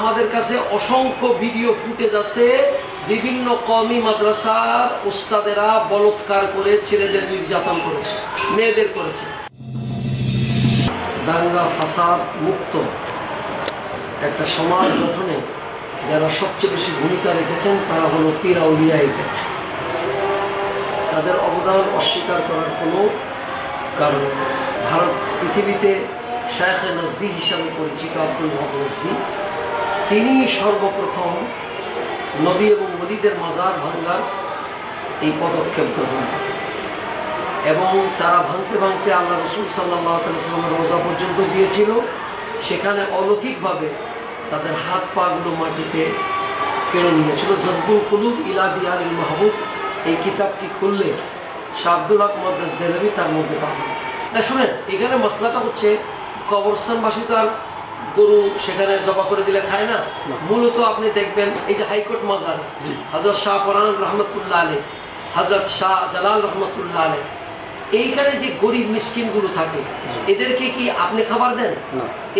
আমাদের কাছে অসংখ্য ভিডিও ফুটেজ আছে। বিভিন্ন কমি মাদ্রাসার ওস্তাদেরা বলৎকার করে ছেলেদের নির্যাতন করেছে, মেয়েদের করেছে। দাঙ্গা, ফাসাদ, মুক্ত। একটা সমাজ গঠনে যারা সবচেয়ে বেশি ভূমিকা রেখেছেন, তারা হলো পীরা উলিয়া এটা তাদের অবদান অস্বীকার করার কোনো কারণ ভারত পৃথিবীতে শায়েখ নজদি হিসাবে পরিচিত আব্দুল হক নজদি তিনি সর্বপ্রথম নবী এবং ওলিদের মাজার ভাঙ্গার এই পদক্ষেপ গ্রহণ এবং তারা ভাঙতে ভাঙতে আল্লাহ রসুল সাল্লাহ সাল্লামের রোজা পর্যন্ত গিয়েছিল সেখানে অলৌকিকভাবে তাদের হাত পাগুলো মাটিতে কেড়ে নিয়েছিল জজবুল কুলুব ইলা বিহার মাহবুব এই কিতাবটি খুললে শাহ আব্দুল হক দেলবি তার মধ্যে পাবেন। না, শুনেন, এখানে মশলাটা হচ্ছে কবরস্থানবাসী তো আর গরু সেখানে জবা করে দিলে খায় না? মূলত আপনি দেখবেন এই যে হাইকোর্ট মাজার হজরত শাহ পরান রহমতুল্লাহ আলী হজরত শাহ জালাল রহমতুল্লাহ আলী এইখানে যে গরিব মিসকিনগুলো থাকে এদেরকে কি আপনি খাবার দেন?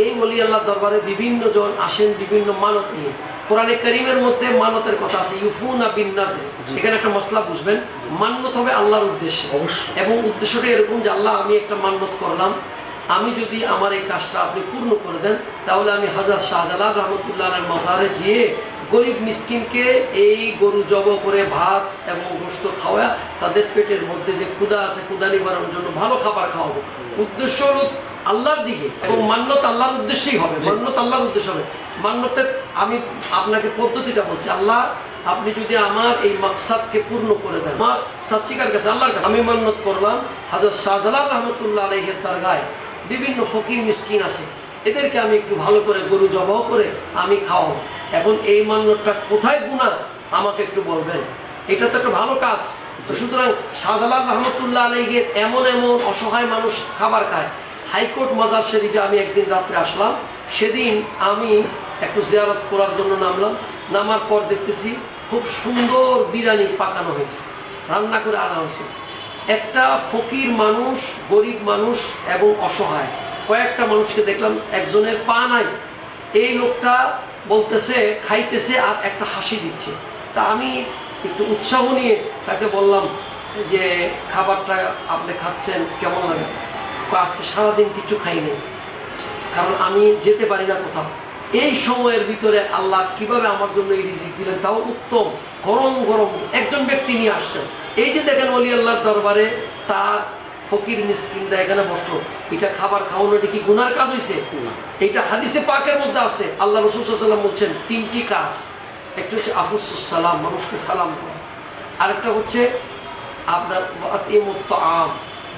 এই ওলি আল্লাহ দরবারে বিভিন্ন জন আসেন বিভিন্ন মানত নিয়ে। কোরআনে করিমের মধ্যে মানতের কথা আছে ইউফুনা বিন্নাতে এখানে একটা মশলা বুঝবেন মান্যত হবে আল্লাহর উদ্দেশ্যে। এবং উদ্দেশ্যটা এরকম যে আল্লাহ আমি একটা মান্যত করলাম আমি যদি আমার এই কাজটা আপনি পূর্ণ করে দেন তাহলে আমি হাজার শাহজালাল রহমতুল্লাহ মাজারে যেয়ে গরিব মিসকিনকে এই গরু জব করে ভাত এবং গোস্ত খাওয়া তাদের পেটের মধ্যে যে ক্ষুদা আছে ক্ষুদা নিবারণের জন্য ভালো খাবার খাওয়াবো। উদ্দেশ্য হলো আল্লাহর দিকে এবং মান্যত আল্লাহর উদ্দেশ্যেই হবে মান্যত আল্লাহর উদ্দেশ্য হবে। মান্যতের আমি আপনাকে পদ্ধতিটা বলছি আল্লাহ আপনি যদি আমার এই মাকসাদকে পূর্ণ করে দেন আমার চাচ্ছিকার কাছে আল্লাহর কাছে আমি মান্যত করলাম হাজার শাহজালাল রহমতুল্লাহ আলহের তার গায়ে। বিভিন্ন ফকির মিসকিন আছে। এদেরকে আমি একটু ভালো করে গরু জবাহ করে আমি খাওয়াবো। এখন এই মান্যটা কোথায় গুণা, আমাকে একটু বলবেন? এটা তো একটা ভালো কাজ। তো সুতরাং শাহজালাল রহমতুল্লাহ আলহের এমন এমন অসহায় মানুষ খাবার খায়। হাইকোর্ট মাজার শরীফে আমি একদিন রাত্রে আসলাম। সেদিন আমি একটু জিয়ারত করার জন্য নামলাম। নামার পর দেখতেছি খুব সুন্দর বিরিয়ানি পাকানো হয়েছে। রান্না করে আনা হয়েছে। একটা ফকির মানুষ, গরিব মানুষ এবং অসহায়। কয়েকটা মানুষকে দেখলাম, একজনের পা নাই। এই লোকটা বলতেছে, খাইতেছে আর একটা হাসি দিচ্ছে। তা আমি একটু উৎসাহ নিয়ে তাকে বললাম যে, খাবারটা আপনি খাচ্ছেন, কেমন লাগে? আজকে সারাদিন কিছু খাই নাই। কারণ আমি যেতে পারি না কোথাও। এই সময়ের ভিতরে আল্লাহ কীভাবে আমার জন্য এই রিজিক দিলেন, তাও উত্তম। গরম গরম। একজন ব্যক্তি নিয়ে আসছেন। এই যে দেখেন অলি আল্লাহর দরবারে তার ফকির মিসকিনরা এখানে বসল। এটা খাবার খাওয়ানো এটা কি গুনার কাজ হয়েছে এটা হাদিসে পাকের মধ্যে আছে। আল্লাহ রসুল সাল্লাম বলছেন তিনটি কাজ। একটা হচ্ছে আফুস সালাম মানুষকে সালাম করা। আরেকটা হচ্ছে আপনার এমত আম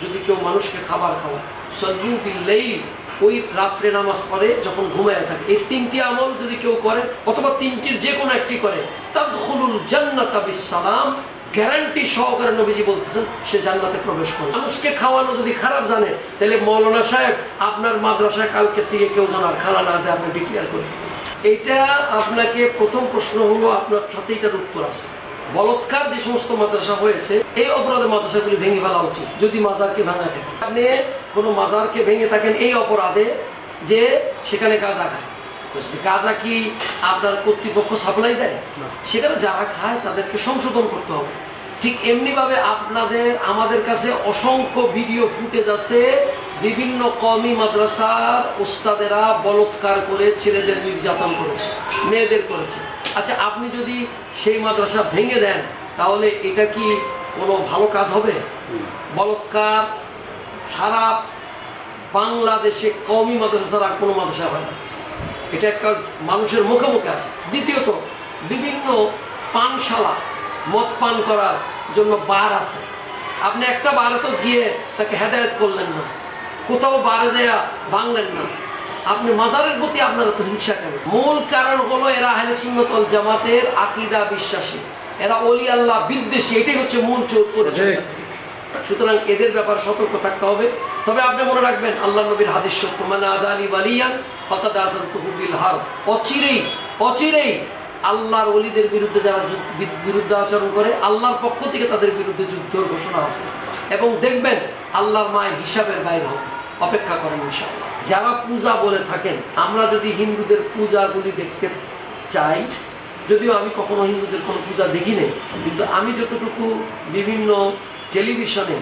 যদি কেউ মানুষকে খাবার খাওয়ায়। সল্লু বিল্লাইল ওই রাত্রে নামাজ পড়ে যখন ঘুমায় থাকে। এই তিনটি আমল যদি কেউ করে অথবা তিনটির যে কোনো একটি করে তাদখুলুল জান্নাতা বিসালাম গ্যারান্টি সহকারে নবীজি বলতেছেন, সে জান্নাতে প্রবেশ করে মানুষকে খাওয়ানো যদি খারাপ জানে, তাহলে মৌলানা সাহেব, আপনার মাদ্রাসায় কালকে থেকে কেউ যেন আর খানা না দেয়, আপনি ডিক্লেয়ার করে এইটা আপনাকে প্রথম প্রশ্ন হলো, আপনার সাথে এটার উত্তর আছে। বলৎকার যে সমস্ত মাদ্রাসা হয়েছে, এই অপরাধে মাদ্রাসাগুলি ভেঙে ফেলা উচিত, যদি মাজারকে ভাঙা থাকে। আপনি কোনো মাজারকে ভেঙে থাকেন এই অপরাধে, যে সেখানে গাঁজা খায়। তো গাঁজা কি আপনার কর্তৃপক্ষ সাপ্লাই দেয়? না। সেখানে যারা খায় তাদেরকে সংশোধন করতে হবে। ঠিক এমনিভাবে আপনাদের আমাদের কাছে অসংখ্য ভিডিও ফুটেজ আছে। বিভিন্ন কমি মাদ্রাসার ওস্তাদেরা বলৎকার করে ছেলেদের নির্যাতন করেছে মেয়েদের করেছে। আচ্ছা আপনি যদি সেই মাদ্রাসা ভেঙে দেন তাহলে এটা কি কোনো ভালো কাজ হবে? বলৎকার সারা বাংলাদেশে কমি মাদ্রাসা ছাড়া আর কোনো মাদ্রাসা হয় না। এটা একটা মানুষের মুখে মুখে আছে। দ্বিতীয়ত, বিভিন্ন পানশালা, মদ পান করার জন্য বার আছে। আপনি একটা বারে তো গিয়ে তাকে হেদায়ত করলেন না। কোথাও বারে যাইয়া ভাঙলেন না। আপনি মাজারের প্রতি আপনার তো হিংসা কেন? মূল কারণ হলো এরা আহলে সুন্নতল জামাতের আকিদা বিশ্বাসী। এরা অলি আল্লাহ বিদ্বেষী, এটাই হচ্ছে মূল করেছে সঠিক। সুতরাং এদের ব্যাপারে সতর্ক থাকতে হবে। তবে আপনি মনে রাখবেন আল্লাহ নবীর হাদিস সত্য মানে আদালি বালিয়ান ফাতাদ আদান তুহুবিল হার। অচিরেই অচিরেই আল্লাহর অলিদের বিরুদ্ধে যারা বিরুদ্ধে আচরণ করে, আল্লাহর পক্ষ থেকে তাদের বিরুদ্ধে যুদ্ধের ঘোষণা আছে। এবং দেখবেন, আল্লাহর মায়ের হিসাবের বাইরে হবে। অপেক্ষা করেন ইনশাআল্লাহ। যারা পূজা বলে থাকেন, আমরা যদি হিন্দুদের পূজাগুলি দেখতে চাই, যদিও আমি কখনো হিন্দুদের কোনো পূজা দেখি নাই কিন্তু আমি যতটুকু বিভিন্ন টেলিভিশনে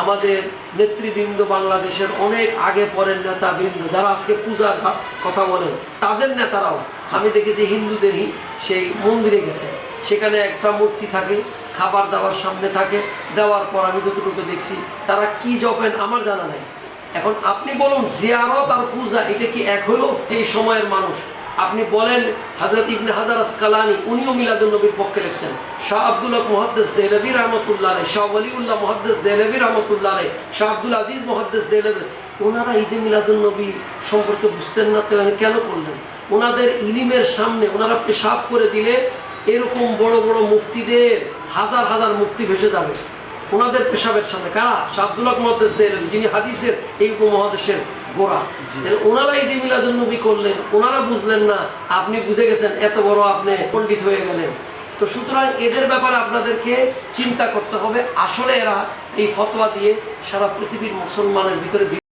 আমাদের নেতৃবৃন্দ বাংলাদেশের অনেক আগে পরের নেতাবৃন্দ যারা আজকে পূজার কথা বলেন, তাদের নেতারাও, আমি দেখেছি হিন্দুদেরই সেই মন্দিরে গেছে। সেখানে একটা মূর্তি থাকে, খাবার দাবার সামনে থাকে, দেওয়ার পর আমি যতটুকু দেখছি, তারা কি জপেন আমার জানা নেই। এখন আপনি বলুন, জিয়ারত আর পূজা, এটা কি এক হলো? সেই সময়ের মানুষ। আপনি বলেন হজরত ইবনে হাজার আসকালানি, উনিও মিলাদুল নবীর পক্ষে লিখছেন। শাহ আব্দুল্লাহ মুহাদ্দিস দেহলভি রহমতুল্লাহ শাহ ওয়ালিউল্লাহ মুহাদ্দিস দেহলভি রহমতুল্লাহ শাহ আব্দুল আজিজ মুহাদ্দিস দেহলভি, ওনারা ঈদে মিলাদুল নবী সম্পর্কে বুঝতেন না তো কেন করলেন? ওনাদের ইলিমের সামনে ওনারা পেশাব করে দিলে এরকম বড় বড় মুফতিদের হাজার হাজার মুফতি ভেসে যাবে। ওনাদের পেশাবের সামনে কারা? শাহ আব্দুল্লাহ মহাদেশ দিলেন যিনি হাদিসের এই উপমহাদেশের গোড়া তাহলে ওনারা ঈদ মিলাদুলনবী করলেন ওনারা বুঝলেন না আপনি বুঝে গেছেন এত বড় আপনি পণ্ডিত হয়ে গেলেন। তো সুতরাং এদের ব্যাপারে আপনাদেরকে চিন্তা করতে হবে। আসলে এরা এই ফতোয়া দিয়ে সারা পৃথিবীর মুসলমানের ভিতরে